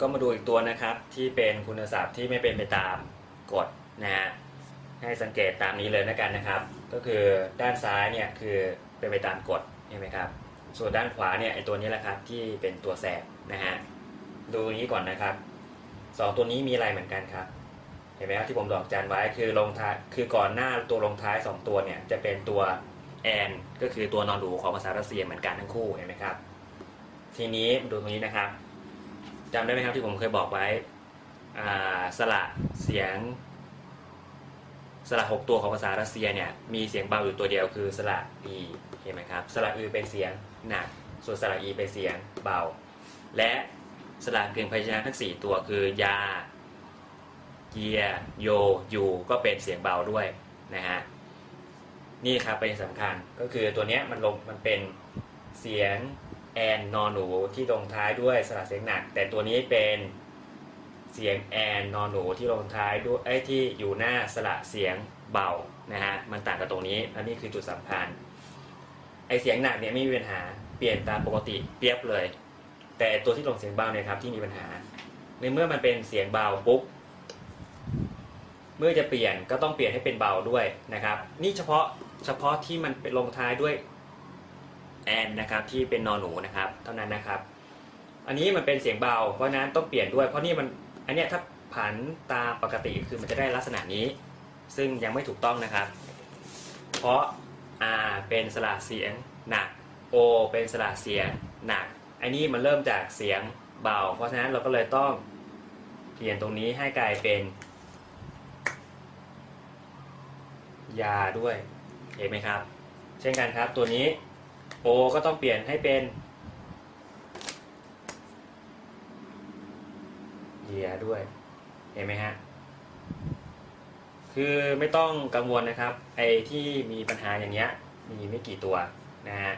ก็มาดูอีกตัวนะครับ ที่เป็นคุณศัพท์ที่ไม่เป็นไปตามกฎนะฮะให้สังเกตตามนี้เลยนะกันนะครับ ก็คือด้านซ้ายเนี่ยคือเป็นไปตามกฎเห็นไหมครับ ส่วนด้านขวาเนี่ยไอตัวนี้แหละครับที่เป็นตัวแสบนะฮะดูนี้ก่อนนะครับสองตัวนี้มีอะไรเหมือนกันครับเห็นไหมครับที่ผมดอกจันไว้คือลงท้ายคือก่อนหน้าตัวลงท้าย 2 ตัวเนี่ยจะเป็นตัวแอนก็คือตัวนอนหนูของภาษารัสเซียเหมือนกันทั้งคู่เห็นไหมครับ ทีนี้มาดูตรงนี้นะครับ จำได้ไหมครับที่ผมเคยบอกไว้สระเสียง สระหกตัวของภาษารัสเซียเนี่ยมีเสียงเบาอยู่ตัวเดียวคือสระอีเห็นไหมครับสระอือเป็นเสียงหนัก ส่วนสระอีเป็นเสียงเบา และสระกึ่งพยัญชนะทั้ง 4 ตัวคือยาเยียโยยูก็เป็นเสียงเบาด้วยนะฮะนี่ครับเป็นสำคัญก็คือตัวนี้มันลงมันเป็นเสียง แอนนอนหนูที่ลงท้ายด้วยสระเสียงหนัก แต่ตัวนี้เป็นเสียงแอนนอนหนูที่ลงท้ายด้วยไอ้ที่อยู่หน้าสระเสียงเบานะฮะมันต่างกับตรงนี้และนี่คือจุดสำคัญไอเสียงหนักเนี่ยไม่มีปัญหาเปลี่ยนตามปกติเปียบเลย แต่ตัวที่ลงเสียงเบาเนี่ยครับที่มีปัญหา ในเมื่อมันเป็นเสียงเบาปุ๊บเมื่อจะเปลี่ยนก็ต้องเปลี่ยนให้เป็นเบาด้วยนะครับ นี่เฉพาะเฉพาะที่มันเป็นลงท้ายด้วย แอนนะครับที่เป็นนอนหนูนะครับเท่านั้นนะครับ อันนี้มันเป็นเสียงเบา เพราะนั้นต้องเปลี่ยนด้วย เพราะนี่มันอันเนี้ยถ้าผันตามปกติคือมันจะได้ลักษณะนี้ ซึ่งยังไม่ถูกต้องนะครับ เพราะ R เป็นสระเสียงหนัก O เป็นสระเสียงหนักอันนี้มันเริ่มจากเสียงเบา เพราะฉะนั้นเราก็เลยต้องเปลี่ยนตรงนี้ให้กลายเป็น ยาด้วยเห็นไหมครับ เช่นกันครับตัวนี้ O ก็ต้องเปลี่ยนให้เป็นเยียด้วย เห็นไหมฮะ คือไม่ต้องกังวลนะครับ ไอ้ที่มีปัญหาอย่างเนี้ย มีไม่กี่ตัวนะฮะ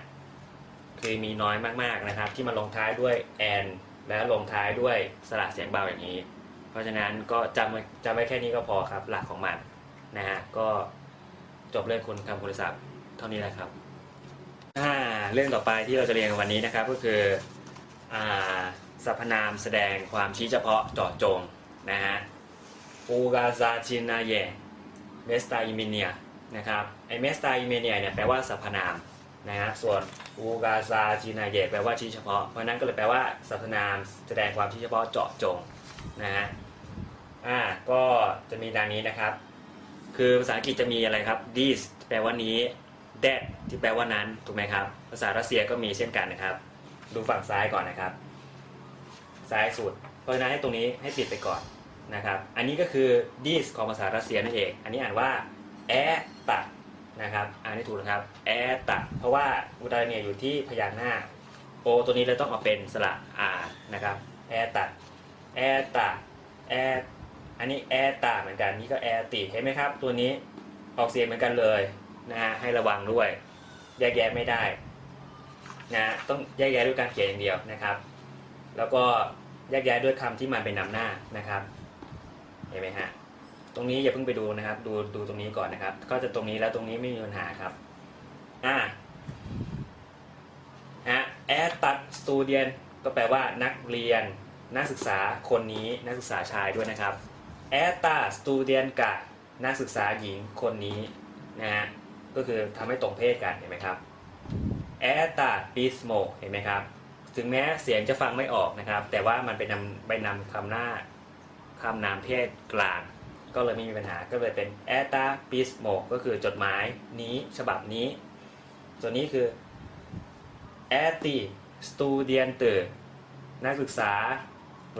คือมีน้อยมากๆนะครับ ที่มาลงท้ายด้วยแอนแล้วลงท้ายด้วยสระเสียงเบาอย่างนี้ เพราะฉะนั้นก็จำจำไว้แค่นี้ก็พอครับ หลักของมันนะฮะ ก็จบเรื่องคุณคำคุณศัพท์เท่านี้นะครับ อ่าเรื่องต่อไปที่เราจะเรียนวันนี้นะครับก็คืออสรรพนามแสดงความชี้เฉพาะเจาะจงนะฮะอูกาซาชินาเยเมสตาอิเมเนียนะครับไอเมสตาอิเมเนียเนี่ยแปลว่าสรรพนามนะฮะส่วนอูกาซาชินาเยแปลว่าชี้เฉพาะเพราะนั้นก็เลยแปลว่าสรรพนามแสดงความชี้เฉพาะเจาะจงนะฮะอ่าก็จะมีดังนี้นะครับ คือภาษาอังกฤษจะมีอะไรครับ this แปลว่านี้ that ที่แปลว่านั้นถูกไหมครับ ภาษารัสเซียก็มีเช่นกันนะครับ ดูฝั่งซ้ายก่อนนะครับ ซ้ายสุด เพราะฉะนั้นให้ตรงนี้ให้ปิดไปก่อนนะครับ อันนี้ก็คือ this ของภาษารัสเซียนั่นเอง อันนี้อ่านว่า e t a นะครับ อ่านให้ถูกนะครับ e t a เพราะว่าอุดรเนียอยู่ที่พยางค์หน้า o ตัวนี้เราต้องเอาเป็นสระ r นะครับ e t a e t a e อันนี้แอตาเหมือนกันนี่ก็แอติเห็นไหมครับ ตัวนี้ออกเสียงเหมือนกันเลย นะฮะให้ระวังด้วยแยกแยะไม่ได้นะต้องแยกแยะด้วยการเขียนอย่างเดียวนะครับ แล้วก็แยกแยะด้วยคำที่มันเป็นนำหน้านะครับเห็นไหมฮะตรงนี้อย่าเพิ่งไปดูนะครับ ดูดูตรงนี้ก่อนนะครับ ก็จะตรงนี้แล้วตรงนี้ไม่มีปัญหาครับอ่าฮะแอร์ตัดสตูเดียนก็แปลว่านักเรียนนักศึกษาคนนี้นักศึกษาชายด้วยนะครับแอตตาสตูเดียนกะนักศึกษาหญิงคนนี้นะฮะ ก็คือทำให้ตรงเพศกันเห็นไหมครับแอตตาปิสโมเห็นไหมครับ ถึงแม้เสียงจะฟังไม่ออกนะครับ แต่ว่ามันเป็นนำไปนำคำหน้าคำนามเพศกลาง ก็เลยไม่มีปัญหาก็เลยเป็นแอตตาปิสโมก็คือจดหมายนี้ฉบับนี้ ส่วนนี้คือแอตติสตูเดียนเตอร์นักศึกษา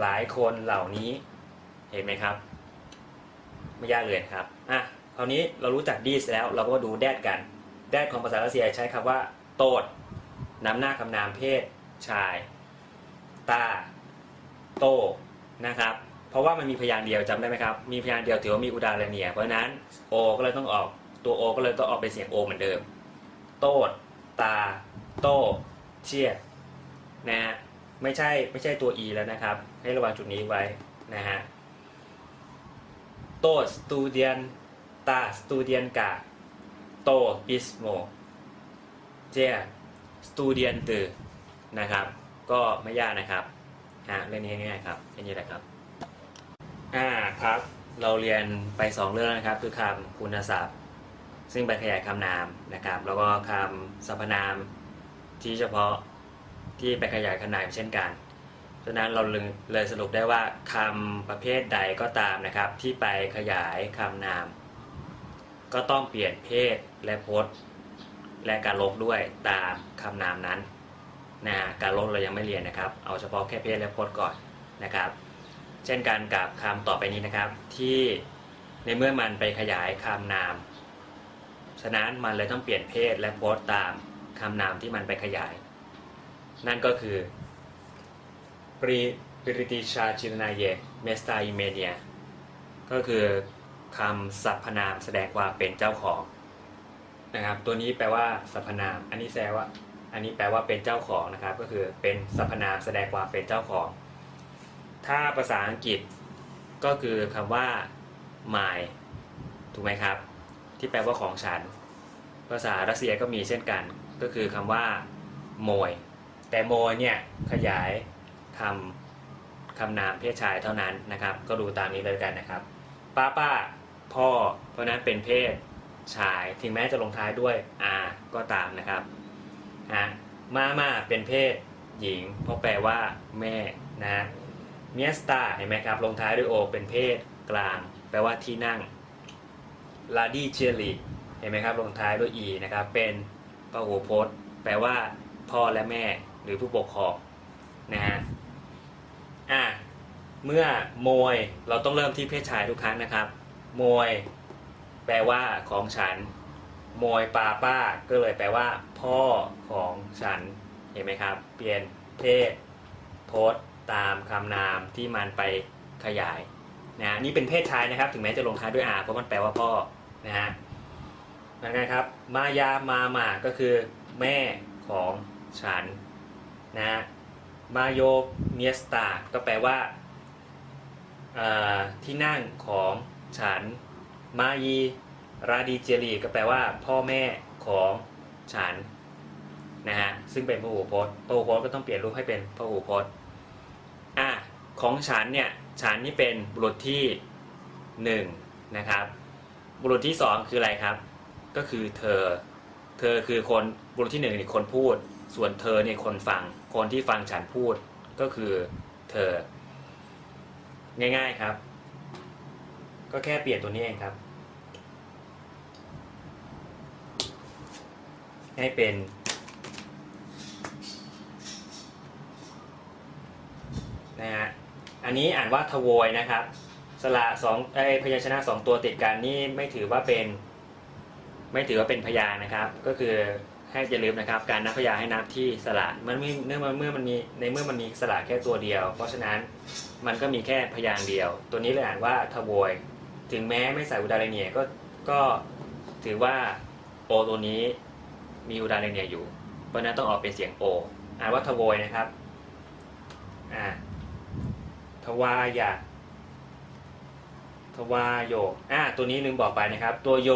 หลายคนเหล่านี้เห็นไหมครับ ไม่ยากเลยครับอะ คราวนี้เรารู้จักดีสแล้ว เราก็ดูแดดกัน แดดของภาษารัสเซียใช้คำว่า โตดนำหน้าคำนามเพศชาย ตา โตนะครับ เพราะว่ามันมีพยางค์เดียวจำได้ไหมครับ มีพยางค์เดียวถือว่ามีอุดาเรเนีย เพราะฉะนั้นโอก็เลยต้องออกตัวโอก็เลยต้องออกเป็นเสียงโอเหมือนเดิม โตด ตา โตเชียดนะฮะไม่ใช่ไม่ใช่ตัว e แล้วนะครับ ให้ระวังจุดนี้ไว้นะฮะโตสตูเดียน ตาสตูเดียนกาโตปิสโมเจสตูเดียนตือนะครับ ก็ไม่ยากนะครับฮะเรื่องนี้ง่ายๆครับแค่นี้แหละครับ อ่าครับ เราเรียนไปสองเรื่องนะครับ คือคำคุณศัพท์ ซึ่งไปขยายคำนามนะครับ แล้วก็คำสรรพนามที่เฉพาะที่ไปขยายคำนามเช่นกันฉะนั้นเราเลยเลยสรุปได้ว่าคำประเภทใดก็ตามนะครับ ที่ไปขยายคำนาม ก็ต้องเปลี่ยนเพศและพจน์ และการลบด้วยตามคำนามนั้นนะการลบเรายังไม่เรียนนะครับ เอาเฉพาะแค่เพศและพจน์ก่อนนะครับ เช่นกันกับคำต่อไปนี้นะครับ ที่ในเมื่อมันไปขยายคำนาม ฉะนั้นมันเลยต้องเปลี่ยนเพศและพจน์ตามคำนามที่มันไปขยาย นั่นก็คือปริปริติชาชิรนาเยเมสตาอิเมเนียก็คือ คำสรรพนามแสดงความเป็นเจ้าของนะครับ ตัวนี้แปลว่าสรรพนาม อันนี้แปลว่า อันนี้แปลว่าเป็นเจ้าของนะครับ ก็คือเป็นสรรพนามแสดงความเป็นเจ้าของ ถ้าภาษาอังกฤษก็คือคำว่า my ถูกไหมครับ ที่แปลว่าของฉัน ภาษารัสเซียก็มีเช่นกัน ก็คือคำว่าโมย แต่โมยเนี่ยขยายคำคำนามเพศชายเท่านั้นนะครับ ก็ดูตามนี้เลยกันนะครับ ป้าป้า พ่อ เพราะนั้นเป็นเพศชาย ถึงแม้จะลงท้ายด้วย r ก็ตามนะครับฮะมามาเป็นเพศหญิง เพราะแปลว่าแม่นะเมียสตาเห็นไหมครับ ลงท้ายด้วย o เป็นเพศกลาง แปลว่าที่นั่งลาดี้เจลีเห็นไหมครับ ลงท้ายด้วย e นะครับ เป็นพหูพจน์ แปลว่า พ่อและแม่หรือผู้ปกครองนะฮะอะเมื่อโมยเราต้องเริ่มที่เพศชายทุกครั้งนะครับ โมยแปลว่าของฉันโมยปาป้า ก็เลยแปลว่า พ่อของฉัน เห็นไหมครับ เปลี่ยนเพศโพจน์ตามคำนามที่มันไปขยายนะนี่เป็นเพศชายนะครับ ถึงแม้จะลงท้ายด้วย r เพราะมันแปลว่าพ่อนะฮะเหมือนกันครับ มายามามาก็คือ แม่ของฉันนะฮะมาโยเมียสตาก็แปลว่าที่นั่งของ ฉัน มายีราดีเจรีก็แปลว่าพ่อแม่ของฉันนะฮะซึ่งเป็นพหูพจน์พหูพจน์ก็ต้องเปลี่ยนรูปให้เป็นพหูพจน์อะของฉันเนี่ยฉันนี่เป็นบุรุษที่หนึ่งนะครับบุรุษที่สองคืออะไรครับ ก็คือเธอ เธอคือคนบุรุษที่หนึ่งนี่คนพูด ส่วนเธอเนี่ยคนฟัง คนที่ฟังฉันพูดก็คือเธอ ง่ายๆครับ ก็แค่เปลี่ยนตัวนี้เองครับ ให้เป็นนะฮะอันนี้อ่านว่าทโวยนะครับ สระสองไอพยัญชนะสองตัวติดกันนี่ไม่ถือว่าเป็น ไม่ถือว่าเป็นพยางค์นะครับ ก็คือให้อย่าลืมนะครับ การนับพยางค์ให้นับที่สระมันไม่เนื่องเมื่อมันมีในเมื่อมันมีสระแค่ตัวเดียว เพราะฉะนั้นมันก็มีแค่พยางค์เดียว ตัวนี้เลยอ่านว่าทโวย ถึงแม้ไม่ใส่อุดาเรเนียก็ก็ถือว่าโอตัวนี้มีอุดาเรเนียอยู่ เพราะนั้นต้องออกเป็นเสียงโออ่านว่าทโวยนะครับอ่าทวายะทวายโยอ่าตัวนี้ลืมบอกไปนะครับ ตัวโย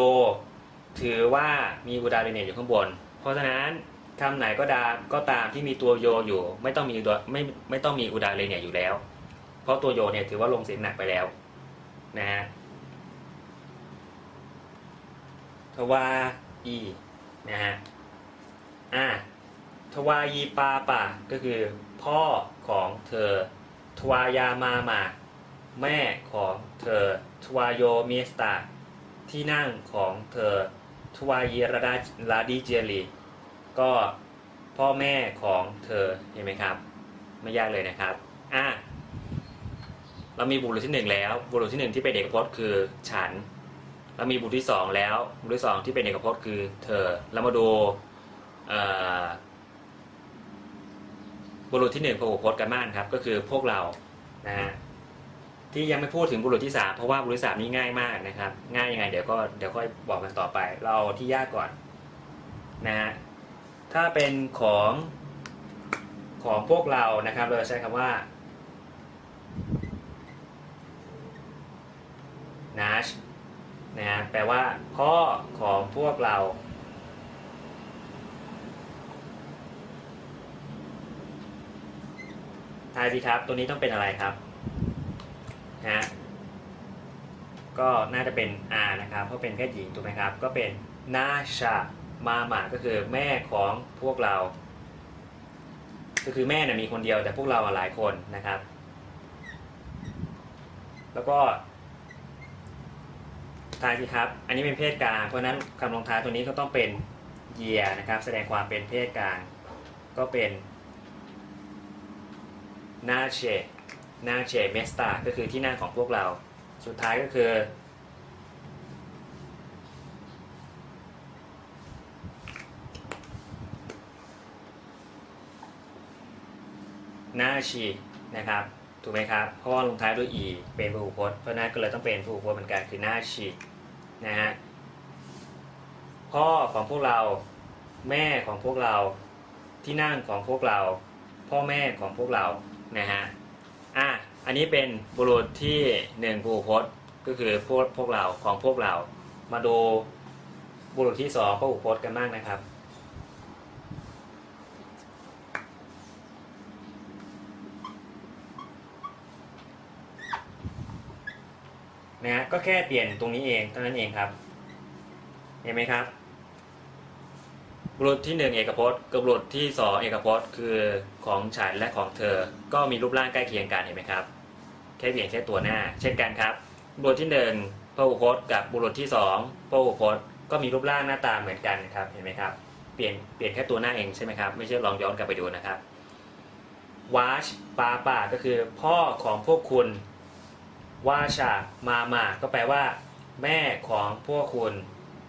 ถือว่ามีอุดาเรเนียอยู่ข้างบน เพราะฉะนั้นคำไหนก็ตามก็ตามที่มีตัวโยอยู่ ไม่ต้องมีอุดไม่ไม่ต้องมีอุดาเรเนียอยู่แล้ว เพราะตัวโยเนี่ยถือว่าลงเสียงหนักไปแล้วนะฮะท วาอีนะฮะอ่าทวายีปาป่าก็คือพ่อของเธอ ทวายามามาแม่ของเธอ ทวายโยมิสตา ที่นั่งของเธอ ทวายีราดาลาดิเจลีก็พ่อแม่ของเธอเห็นไหมครับ ไม่ยากเลยนะครับอะเรามีบุรุษที่หนึ่งแล้ว บุรุษที่หนึ่งที่เป็นเอกพจน์คือฉัน เรามีบุตรที่สองแล้วบุตรที่สองที่เป็นเอกพจน์คือเธอเรามาดูบุรุษที่หนึ่งพหูพจน์กันบ้างครับ ก็คือพวกเรานะฮะที่ยังไม่พูดถึงบุรุษที่สามเพราะว่าบุรุษที่สามนี่ง่ายมากนะครับ ง่ายยังไงเดี๋ยวก็เดี๋ยวค่อยบอกกันต่อไป เราเอาที่ยากก่อนนะฮะถ้าเป็นของของพวกเรานะครับ เราจะใช้คำว่า nash นะฮะแปลว่าพ่อของพวกเราถายสิครับ ตัวนี้ต้องเป็นอะไรครับนะฮะก็น่าจะเป็น R นะครับ เพราะเป็นเพศหญิงถูกไหมครับ ก็เป็นนาชามาหมาก็คือแม่ของพวกเรา ก็คือแม่เนี่ยมีคนเดียวแต่พวกเราหลายคนนะครับ แล้วก็ ท้ายสิครับ อันนี้เป็นเพศกลาง เพราะนั้นคำลงท้ายตัวนี้ก็ต้องเป็น year นะครับ แสดงความเป็นเพศกลาง ก็เป็นนาเชนาเชเมสตาก็คือที่นั่งของพวกเรา สุดท้ายก็คือหน้าชีนะครับถูกไหมครับเพราะว่าลงท้ายด้วย e เป็นพหูพจน์เพราะนั้นก็เลยต้องเป็นพหูพจน์เหมือนกันคือหน้าชี นะฮะพ่อของพวกเรา แม่ของพวกเรา ที่นั่งของพวกเรา พ่อแม่ของพวกเรานะฮะอะอันนี้เป็นบุรุษที่หนึ่งพหูพจน์ก็คือพวกพวกเราของพวกเรา มาดูบุรุษที่สองพหูพจน์กันบ้างนะครับ นะฮะก็แค่เปลี่ยนตรงนี้เองเท่านั้นเองครับ เห็นไหมครับบุรุษที่หนึ่งเอกพจน์กับบุรุษที่สองเอกพจน์ คือของฉันและของเธอ ก็มีรูปร่างใกล้เคียงกันเห็นไหมครับแค่เปลี่ยนแค่ตัวหน้า เช่นกันครับบุรุษที่หนึ่งพหูพจน์กับบุรุษที่สองพหูพจน์ก็มีรูปร่างหน้าตาเหมือนกันครับเห็นไหมครับเปลี่ยนเปลี่ยนแค่ตัวหน้าเองใช่ไหมครับไม่ใช่ลองย้อนกลับไปดูนะครับวาชปาปาก็คือพ่อของพวกคุณ วาชามามาก็แปลว่า แม่ของพวกคุณ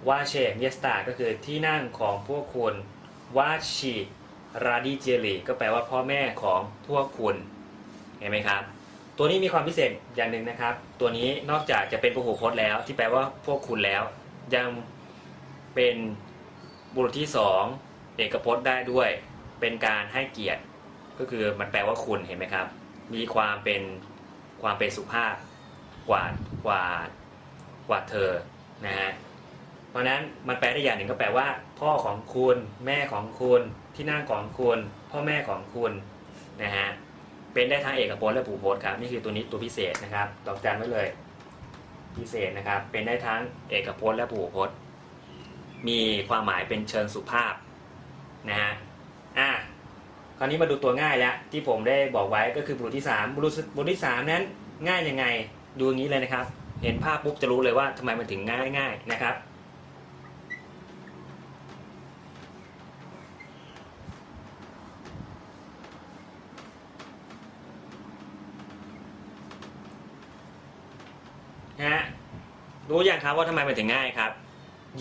วาเชมเยสตาก็คือที่นั่งของพวกคุณวาชีราดิเจลีก็แปลว่าพ่อแม่ของพวกคุณเห็นไหมครับ ตัวนี้มีความพิเศษอย่างหนึ่งนะครับ ตัวนี้นอกจากจะเป็นพหูพจน์แล้ว ที่แปลว่าพวกคุณแล้ว ยังเป็นบุรุษที่สองเอกพจน์ได้ด้วย เป็นการให้เกียรติ ก็คือมันแปลว่าคุณเห็นไหมครับ มีความเป็นความเป็นสุภาพ กว่ากว่ากว่าเธอนะฮะเพราะนั้นมันแปลได้อย่างหนึ่งก็แปลว่า พ่อของคุณ แม่ของคุณ ที่นั่งของคุณ พ่อแม่ของคุณนะฮะเป็นได้ทั้งเอกพจน์และผูพจน์ครับนี่คือตัวนี้ตัวพิเศษนะครับดอกจันไว้เลย พิเศษนะครับ เป็นได้ทั้งเอกพจน์และผูพจน์ มีความหมายเป็นเชิงสุภาพนะฮะอะคราวนี้มาดูตัวง่ายแล้วที่ผมได้บอกไว้ก็คือบุรุษที่3บุรุษบุรุษที่3นั้นง่ายยังไง ดูอย่างนี้เลยนะครับ เห็นภาพปุ๊บจะรู้เลยว่าทำไมมันถึงง่ายง่ายนะครับ นะฮะรู้อยังครับว่าทำไมมันถึงง่ายครับ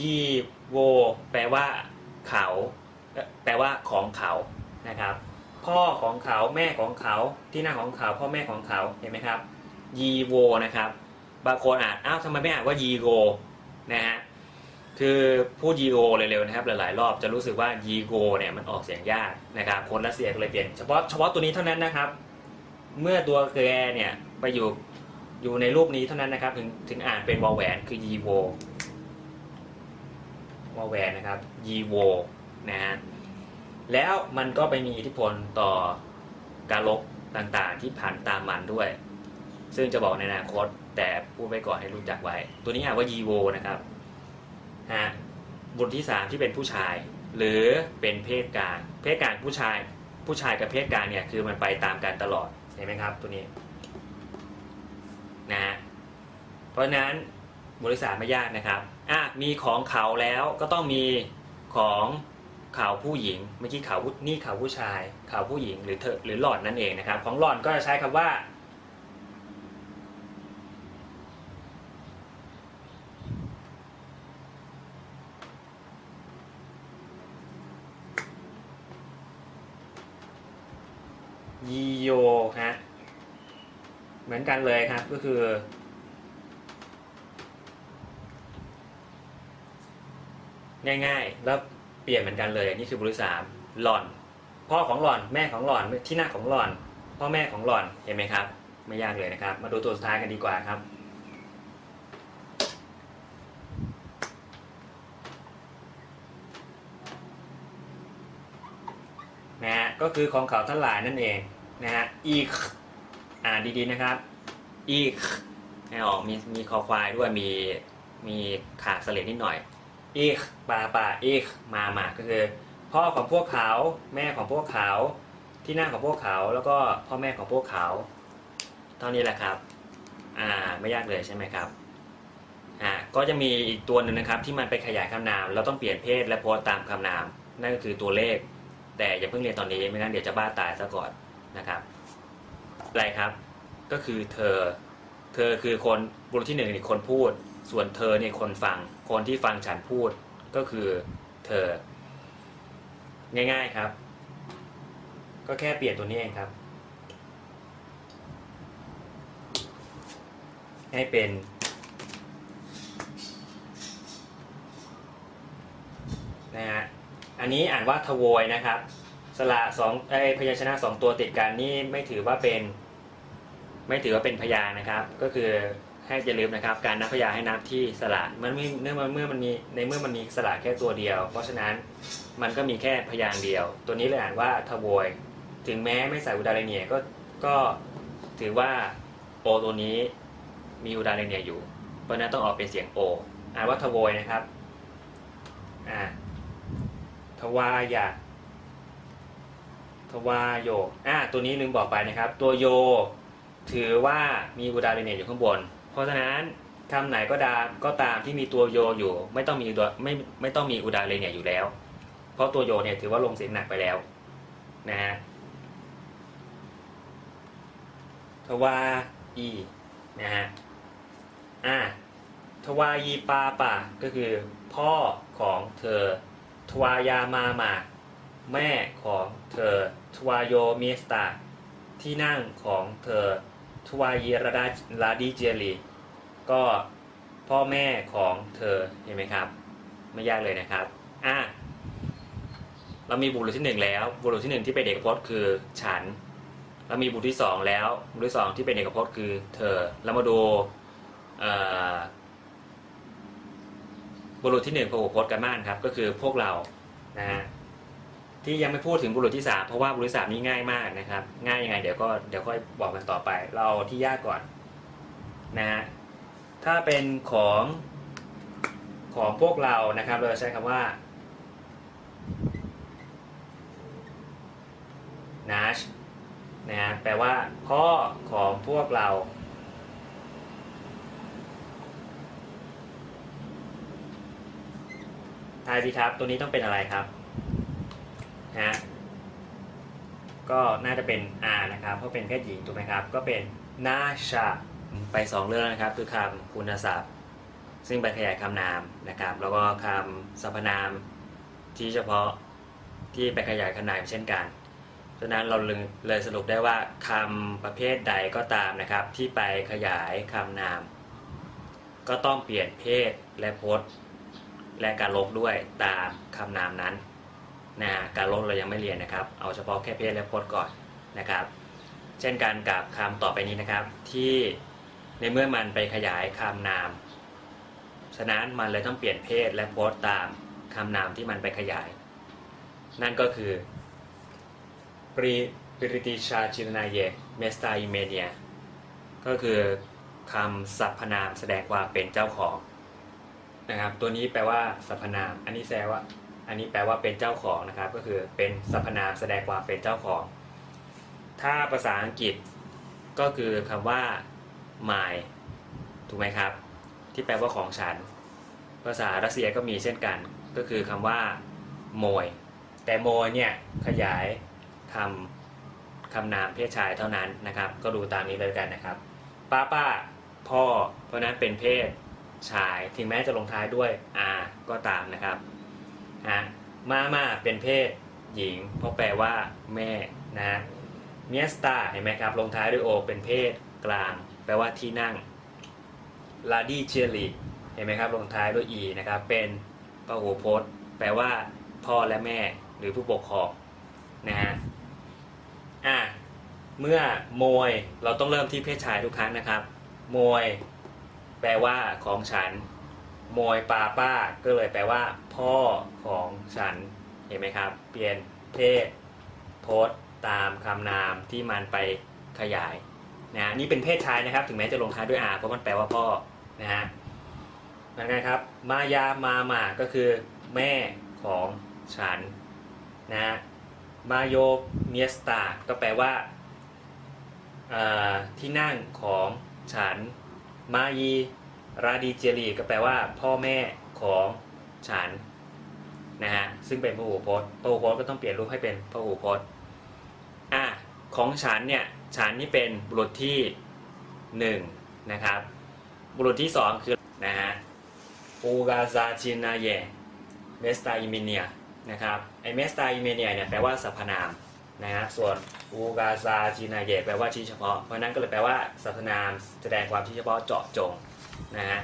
ยีโว แปลว่า เขา แปลว่าของเขานะครับ พ่อของเขาแม่ของเขาที่นั่งของเขา พ่อแม่ของเขาเห็นไหมครับ ยีโวนะครับ บางคนอ่านอ้าวทำไมไม่อ่านว่ายีโกนะฮะคือพูดยีโกเร็วๆนะครับ หลายๆ รอบจะรู้สึกว่ายีโกเนี่ยมันออกเสียงยากนะครับ คนรัสเซียก็เลยเปลี่ยนเฉพาะเฉพาะตัวนี้เท่านั้นนะครับ เมื่อตัวแกเนี่ยไปอยู่อยู่ในรูปนี้เท่านั้นนะครับ ถึงถึงอ่านเป็นวอลแหวนคือยีโววอลแหวนนะครับยีโวนะฮะแล้วมันก็ไปมีอิทธิพลต่อการลบต่างๆที่ผ่านตามมันด้วย ซึ่งจะบอกในอนาคต แต่พูดไว้ก่อนให้รู้จักไว้ ตัวนี้อ่านว่ายีโวนะครับฮะบุตรที่สามที่เป็นผู้ชาย หรือเป็นเพศกลางเพศกลางผู้ชาย ผู้ชายกับเพศกลางเนี่ยคือมันไปตามกันตลอดเห็นไหมครับ ตัวนี้นะฮะเพราะฉะนั้นบริษัทไม่ยากนะครับอะมีของเขาแล้วก็ต้องมีของเขาผู้หญิงเมื่อกี้เขาผู้นี่เขาผู้ชายเขาผู้หญิงหรือเธอหรือหล่อนนั่นเองนะครับ ของหล่อนก็จะใช้คำว่า ยีโยฮะเหมือนกันเลยครับก็คือ ง่ายๆ แล้วเปลี่ยนเหมือนกันเลย นี่คือบริษัทหล่อน พ่อของหล่อนแม่ของหล่อนที่หน้าของหล่อน พ่อแม่ของหล่อนเห็นไหมครับ ไม่ยากเลยนะครับ มาดูตัวสุดท้ายกันดีกว่าครับนะฮะก็คือของเขาทั้งหลายนั่นเอง นะฮะอีกอ่าดีๆนะครับอีกให้ออกมีมีคอควายด้วยมีมีขาดเสลดนิดหน่อยอีกปาปาอีกมามาก็คือ พ่อของพวกเขาแม่ของพวกเขาที่หนั่งของพวกเขาแล้วก็พ่อแม่ของพวกเขาเท่านี้แหละครับอ่าไม่ยากเลยใช่ไหมครับอ่าก็จะมีอีกตัวหนึ่งนะครับที่มันไปขยายคำนามเราต้องเปลี่ยนเพศและโพสตตามคำนาม นั่นก็คือตัวเลข แต่อย่าเพิ่งเรียนตอนนี้ไม่งั้นเดี๋ยวจะบ้าตายซะก่อน นะครับอะไรครับ ก็คือเธอ เธอคือคนบุรุษที่หนึ่งนี่คนพูด ส่วนเธอเนี่ยคนฟัง คนที่ฟังฉันพูดก็คือเธอ ง่าย ๆครับ ก็แค่เปลี่ยนตัวนี้เองครับ ให้เป็นนะฮะอันนี้อ่านว่าทโวยนะครับ สระสองไอพยัญชนะสองตัวติดกันนี่ไม่ถือว่าเป็น ไม่ถือว่าเป็นพยางนะครับ ก็คือให้อย่าลืมนะครับ การนับพยางให้นับที่สระมันไม่เนื่องเมื่อมันมีในเมื่อมันมีสระแค่ตัวเดียว เพราะฉะนั้นมันก็มีแค่พยางเดียว ตัวนี้เลยอ่านว่าทโวย ถึงแม้ไม่ใส่อุดาเรเนียก็ก็ถือว่าโอตัวนี้มีอุดาเรเนียอยู่ เพราะนั้นต้องออกเป็นเสียงโออ่านว่าทโวยนะครับอ่าทวายะ ทวายโยอ่าตัวนี้ลืมบอกไปนะครับ ตัวโย ถือว่ามีอุดาเรเนียอยู่ข้างบน เพราะฉะนั้นคำไหนก็ตามก็ตามที่มีตัวโยอยู่ ไม่ต้องมีอุดาไม่ไม่ต้องมีอุดาเรเนียอยู่แล้ว เพราะตัวโยเนี่ยถือว่าลงเสียงหนักไปแล้วนะฮะทวาอีนะฮะอ่าทวายีปาปาก็คือพ่อของเธอ ทวายามามา แม่ของเธอทวายโยเมสตา ที่นั่งของเธอทวายีราดาลาดิเจลีก็พ่อแม่ของเธอเห็นไหมครับ ไม่ยากเลยนะครับอะเรามีบุรุษที่หนึ่งแล้วบุรุษที่หนึ่งที่เป็นเอกพจน์คือฉันแล้วมีบุรุษที่สองแล้วบุรุษที่สองที่เป็นเอกพจน์คือเธอแล้วมาดูบุรุษที่หนึ่งพหุพจน์กันบ้างครับ ก็คือพวกเรานะฮะ ที่ยังไม่พูดถึงบุรุษที่สามเพราะว่าบุรุษที่สามนี่ง่ายมากนะครับ ง่ายยังไงเดี๋ยวก็เดี๋ยวค่อยบอกกันต่อไป เราที่ยากก่อนนะฮะถ้าเป็นของของพวกเรานะครับ เราจะใช้คำว่า nash นะฮะแปลว่าพ่อของพวกเราทายสิครับ ตัวนี้ต้องเป็นอะไรครับ นะฮะก็น่าจะเป็น R นะครับ เพราะเป็นเพศหญิงถูกไหมครับ ก็เป็นนาชาไปสองเรื่องนะครับ คือคำคุณศัพท์ ซึ่งไปขยายคำนามนะครับ แล้วก็คำสรรพนามที่เฉพาะที่ไปขยายคำนามเช่นกันฉะนั้นเราเลยสรุปได้ว่าคำประเภทใดก็ตามนะครับ ที่ไปขยายคำนาม ก็ต้องเปลี่ยนเพศและพจน์ และการลบด้วยตามคำนามนั้น นะฮะการลบเรายังไม่เรียนนะครับ เอาเฉพาะแค่เพศและพจน์ก่อนนะครับ เช่นกันกับคำต่อไปนี้นะครับ ที่ในเมื่อมันไปขยายคำนาม ฉะนั้นมันเลยต้องเปลี่ยนเพศและพจน์ตามคำนามที่มันไปขยาย นั่นก็คือปริปริติชาชิรนาเยเมสตาอิเมเนียก็คือคำสรรพนามแสดงความเป็นเจ้าของนะครับ ตัวนี้แปลว่าสรรพนาม อันนี้แปลว่า อันนี้แปลว่าเป็นเจ้าของนะครับ ก็คือเป็นสรรพนามแสดงความเป็นเจ้าของ ถ้าภาษาอังกฤษก็คือคำว่า my ถูกไหมครับ ที่แปลว่าของฉัน ภาษารัสเซียก็มีเช่นกัน ก็คือคำว่าโมย แต่โมยเนี่ยขยายคำคำนามเพศชายเท่านั้นนะครับ ก็ดูตามนี้เลยกันนะครับ ป้าป้าพ่อ เพราะนั้นเป็นเพศชาย ถึงแม้จะลงท้ายด้วย r ก็ตามนะครับ ฮะมามาเป็นเพศหญิง เพราะแปลว่าแม่นะเมียสตาเห็นไหมครับ ลงท้ายด้วยโอเป็นเพศกลาง แปลว่าที่นั่งลาดี้เชลีเห็นไหมครับ ลงท้ายด้วย e นะครับ เป็นพหูพจน์ แปลว่า พ่อและแม่หรือผู้ปกครองนะฮะอะเมื่อโมยเราต้องเริ่มที่เพศชายทุกครั้งนะครับ โมย แปลว่าของฉัน โมยปาป้า ก็เลยแปลว่า พ่อของฉัน เห็นไหมครับ เปลี่ยนเพศพจน์ตามคำนามที่มันไปขยายนะนี่เป็นเพศชายนะครับ ถึงแม้จะลงท้ายด้วยอาเพราะมันแปลว่าพ่อนะฮะเหมือนกันครับ มายามามาก็คือแม่ของฉันนะมาโยเมียสตาก็แปลว่าที่นั่งของฉัน มายี ราดีเจรีก็แปลว่าพ่อแม่ของฉันนะฮะซึ่งเป็นพหูพจน์พหูพจน์ก็ต้องเปลี่ยนรูปให้เป็นพหูพจน์อะของฉันเนี่ยฉันนี่เป็นบุรุษที่หนึ่งนะครับบุรุษที่สองคือนะฮะอูกาซาชินาเยเมสตาอิมเนียนะครับไอเมสตาอิมเนียเนี่ยแปลว่าสรรพนามนะฮะส่วนอูกาซาชินาเยแปลว่าชี้เฉพาะเพราะฉะนั้นก็เลยแปลว่าสรรพนามแสดงความชี้เฉพาะเจาะจง นะฮะ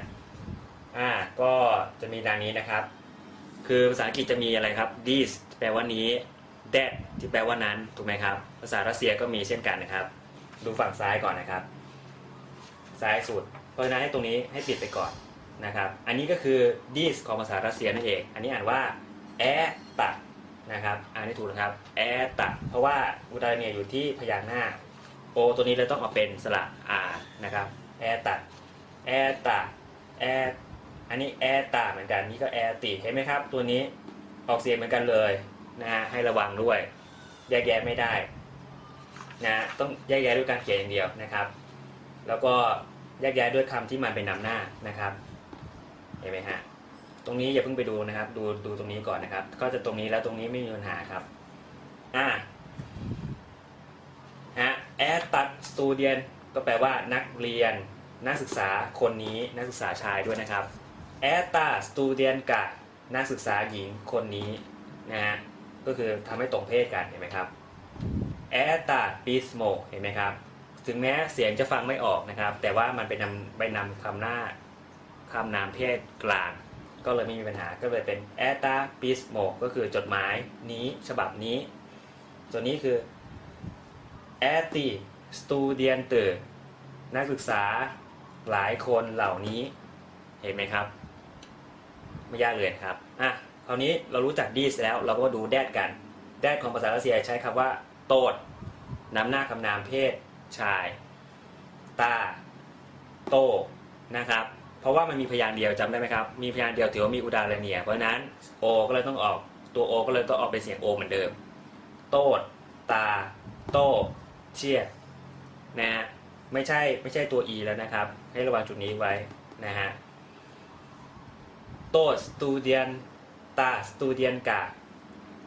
อ่าก็จะมีดังนี้นะครับ คือภาษาอังกฤษจะมีอะไรครับ this แปลว่านี้ that ที่แปลว่านั้นถูกไหมครับ ภาษารัสเซียก็มีเช่นกันนะครับ ดูฝั่งซ้ายก่อนนะครับ ซ้ายสุด เพราะฉะนั้นให้ตรงนี้ให้ปิดไปก่อนนะครับ อันนี้ก็คือ this ของภาษารัสเซียนั่นเอง อันนี้อ่านว่า e t a นะครับอ่านให้ถูกนะครับ e t a เพราะว่าอุตาเนี่ยอยู่ที่พยางค์หน้า o ตัวนี้เลยต้องเอาเป็นสระ r นะครับ e t a แอตาแออันนี้แอตาเหมือนกันนี่ก็แอติเห็นไหมครับ ตัวนี้ออกเสียงเหมือนกันเลยนะฮะให้ระวังด้วย แยกแยะไม่ได้นะต้องแยกแยะด้วยการเขียนอย่างเดียวนะครับ แล้วก็แยกแยะด้วยคำที่มันเป็นนำหน้านะครับเห็นไหมฮะตรงนี้อย่าเพิ่งไปดูนะครับ ดูดูตรงนี้ก่อนนะครับ ก็จะตรงนี้แล้วตรงนี้ไม่มีปัญหาครับอ่าฮะแอตัดสตูเดียนก็แปลว่านักเรียน นักศึกษาคนนี้นักศึกษาชายด้วยนะครับแอตตาสตูเดียนกะนักศึกษาหญิงคนนี้นะฮะก็คือทำให้ตรงเพศกันเห็นไหมครับแอตตาปิสโมเห็นไหมครับถึงแม้เสียงจะฟังไม่ออกนะครับ แต่ว่ามันเป็นนำไปนำคำหน้าคำนามเพศกลาง ก็เลยไม่มีปัญหาก็เลยเป็นแอตตาปิสโมก็คือจดหมายนี้ฉบับนี้ ส่วนนี้คือแอตติสตูเดียนเตอร์นักศึกษา หลายคนเหล่านี้เห็นไหมครับ ไม่ยากเลยครับอะคราวนี้เรารู้จัก this แล้ว เราก็ดู that กัน that ของภาษารัสเซียใช้คำว่า โตดนำหน้าคำนามเพศชาย ตา โตนะครับ เพราะว่ามันมีพยางค์เดียวจำได้ไหมครับ มีพยางค์เดียวถือว่ามีอุดาเรเนีย เพราะนั้น o ก็เลยต้องออกตัว o ก็เลยต้องออกเป็นเสียง o เหมือนเดิม โตดตา โตเชียนะไม่ใช่ไม่ใช่ตัว e แล้วนะครับ ให้ระวังจุดนี้ไว้นะฮะโตสตูเดียนตาสตูเดียนกา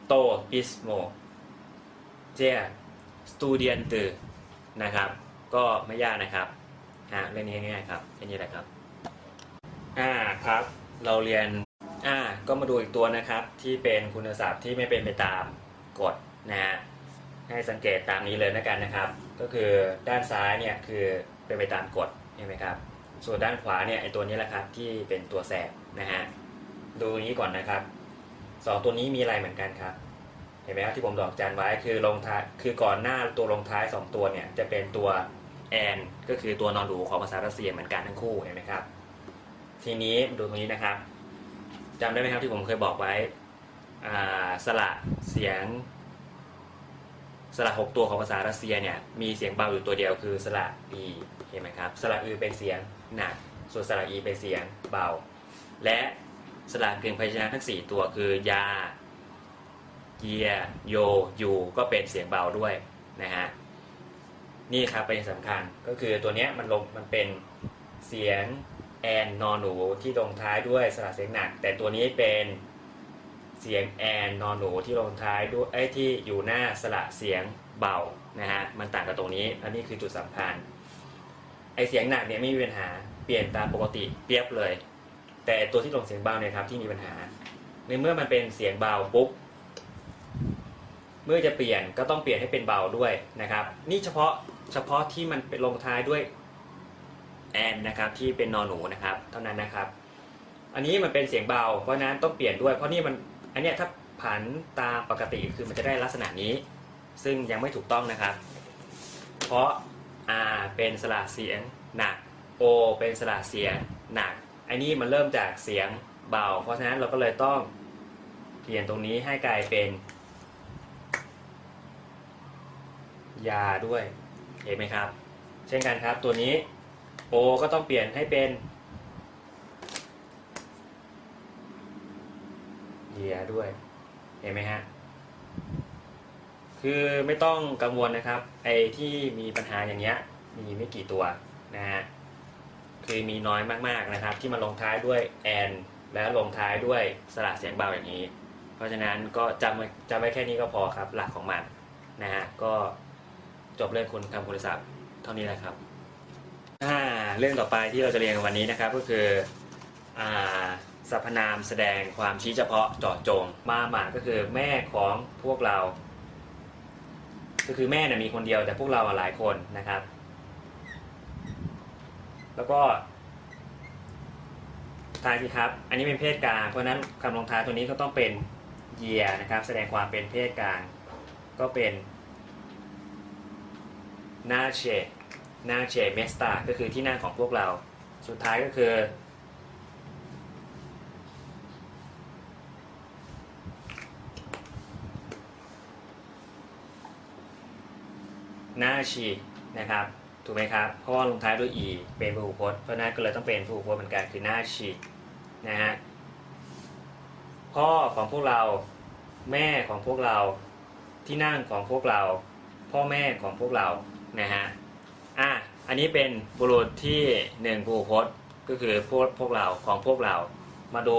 โตปิสโมเจสตูเดียนตือนะครับ ก็ไม่ยากนะครับฮะเรื่องนี้ง่ายครับแค่นี้แหละครับอ่าครับเราเรียนอ่าก็มาดูอีกตัวนะครับ ที่เป็นคุณศัพท์ที่ไม่เป็นไปตามกฎนะฮะให้สังเกตตามนี้เลยนะกันนะครับ ก็คือด้านซ้ายเนี่ยคือเป็นไปตามกฎ เห็นไหมครับ ส่วนด้านขวาเนี่ยไอตัวนี้แหละครับที่เป็นตัวแสบนะฮะดูนี้ก่อนนะครับสองตัวนี้มีอะไรเหมือนกันครับ เห็นไหมครับที่ผมดอกจันไว้คือลงท้ายคือก่อนหน้าตัวลงท้ายสองตัวเนี่ยจะเป็นตัวแอนก็คือตัวนอนหนูของภาษารัสเซียเหมือนกันทั้งคู่เห็นไหมครับ ทีนี้ดูตรงนี้นะครับจำได้ไหมครับที่ผมเคยบอกไว้สระเสียง สระหกตัวของภาษารัสเซียเนี่ยมีเสียงเบาอยู่ตัวเดียวคือสระอีเห็นไหมครับสระอือเป็นเสียงหนัก ส่วนสระอีเป็นเสียงเบา และสระกึ่งพยัญชนะทั้ง 4 ตัวคือยาเยียโยยูก็เป็นเสียงเบาด้วยนะฮะนี่ครับเป็นสำคัญก็คือตัวเนี้ยมันลงมันเป็นเสียงแอนนอนหนูที่ลงท้ายด้วยสระเสียงหนัก แต่ตัวนี้เป็น เสียงแอนนอนหนูที่ลงท้ายด้วยไอ้ที่อยู่หน้าสระเสียงเบานะฮะมันต่างกับตรงนี้อันนี้คือจุดสำคัญไอเสียงหนักเนี่ยไม่มีปัญหาเปลี่ยนตามปกติเปียบเลย แต่ตัวที่ลงเสียงเบาเนี่ยครับที่มีปัญหา ในเมื่อมันเป็นเสียงเบาปุ๊บเมื่อจะเปลี่ยนก็ต้องเปลี่ยนให้เป็นเบาด้วยนะครับ นี่เฉพาะเฉพาะที่มันเป็นลงท้ายด้วยแอนนะครับที่เป็นนอนหนูนะครับ เท่านั้นนะครับ อันนี้มันเป็นเสียงเบา เพราะฉะนั้นต้องเปลี่ยนด้วย เพราะนี่มัน อันเนี้ยถ้าผันตามปกติคือมันจะได้ลักษณะนี้ ซึ่งยังไม่ถูกต้องนะครับ เพราะ R เป็นสระเสียงหนัก O เป็นสระเสียงหนัก อันนี้มันเริ่มจากเสียงเบา เพราะฉะนั้นเราก็เลยต้องเปลี่ยนตรงนี้ให้กลายเป็น ยาด้วย เห็นไหมครับ เช่นกันครับตัวนี้โอก็ต้องเปลี่ยนให้เป็น ยียด้วย เห็นไหมฮะ คือไม่ต้องกังวลนะครับ ไอ้ที่มีปัญหาอย่างเงี้ย มีไม่กี่ตัวนะฮะ คือมีน้อยมากๆนะครับ ที่มาลงท้ายด้วยแอนและลงท้ายด้วยสระเสียงเบาอย่างนี้ เพราะฉะนั้นก็จำจำไว้แค่นี้ก็พอครับ หลักของมันนะฮะ ก็จบเรื่องคุณคำคุณศัพท์เท่านี้แหละครับอ่าเรื่องต่อไปที่เราจะเรียนวันนี้นะครับก็คืออ่า สรรพนามแสดงความชี้เฉพาะเจาะจง มาหมาก็คือแม่ของพวกเรา ก็คือแม่เนี่ยมีคนเดียวแต่พวกเราอะหลายคนนะครับ แล้วก็ทายสิครับ อันนี้เป็นเพศกลางเพราะนั้นคำลงท้ายตัวนี้ก็ต้องเป็น year นะครับ แสดงความเป็นเพศกลาง ก็เป็นนาเชนาเชเมสตาก็คือที่นั่งของพวกเรา สุดท้ายก็คือ น้าชีนะครับถูกไหมครับเพราะว่าลงท้ายด้วย e เป็นพหูพจน์เพราะนั้นก็เลยต้องเป็นพหูพจน์เหมือนกันคือหน้าชีนะฮะพ่อของพวกเรา แม่ของพวกเราที่นั่งของพวกเรา พ่อแม่ของพวกเรานะฮะอะอันนี้เป็นบุรุษที่หนึ่งพหูพจน์ก็คือพวกพวกเราของพวกเรา มาดู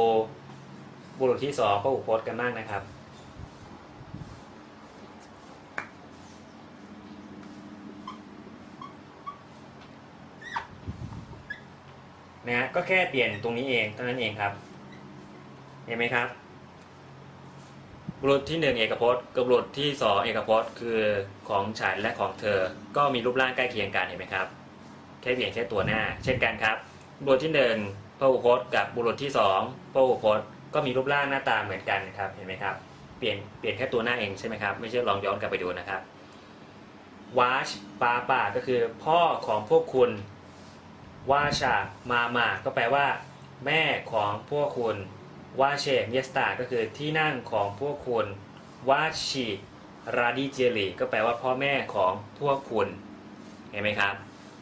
บุรุษที่สองพหูพจน์กันบ้างนะครับ นะฮะก็แค่เปลี่ยนตรงนี้เองเท่านั้นเองครับ เห็นไหมครับบุรุษที่หนึ่งเอกพจน์กับบุรุษที่สองเอกพจน์ คือของฉันและของเธอ ก็มีรูปร่างใกล้เคียงกันเห็นไหมครับ แค่เปลี่ยนแค่ตัวหน้า เช่นกันครับบุรุษที่หนึ่งพหูพจน์กับบุรุษที่สองพหูพจน์ก็มีรูปร่างหน้าตาเหมือนกันนะครับเห็นไหมครับเปลี่ยนเปลี่ยนแค่ตัวหน้าเองใช่ไหมครับไม่เชื่อลองย้อนกลับไปดูนะครับวาชปาป่าก็คือพ่อของพวกคุณ วาชามามาก็แปลว่า แม่ของพวกคุณวาเชมเยสตาก็คือที่นั่งของพวกคุณวาชีราดิเจลีก็แปลว่าพ่อแม่ของพวกคุณ เห็นไหมครับ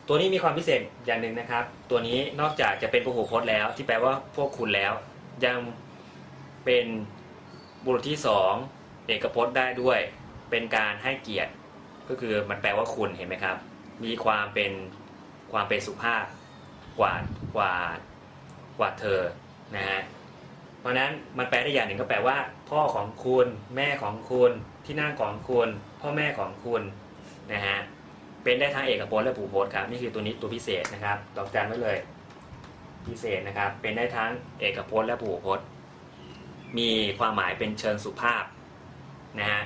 ตัวนี้มีความพิเศษอย่างหนึ่งนะครับ ตัวนี้นอกจากจะเป็นพหูพจน์แล้ว ที่แปลว่าพวกคุณแล้ว ยังเป็นบุรุษที่สองเอกพจน์ได้ด้วย เป็นการให้เกียรติ ก็คือมันแปลว่าคุณเห็นไหมครับ มีความเป็นความเป็นสุภาพ กว่า กว่า กว่าเธอ นะฮะ เพราะนั้นมันแปลได้อย่างหนึ่งก็แปลว่า พ่อของคุณ แม่ของคุณ ที่นั่งของคุณ พ่อแม่ของคุณ นะฮะ เป็นได้ทั้งเอกพจน์และผูพจน์ครับ นี่คือตัวนี้ตัวพิเศษนะครับตอกจันไว้เลย พิเศษนะครับ เป็นได้ทั้งเอกพจน์และผูพจน์ มีความหมายเป็นเชิงสุภาพ นะฮะ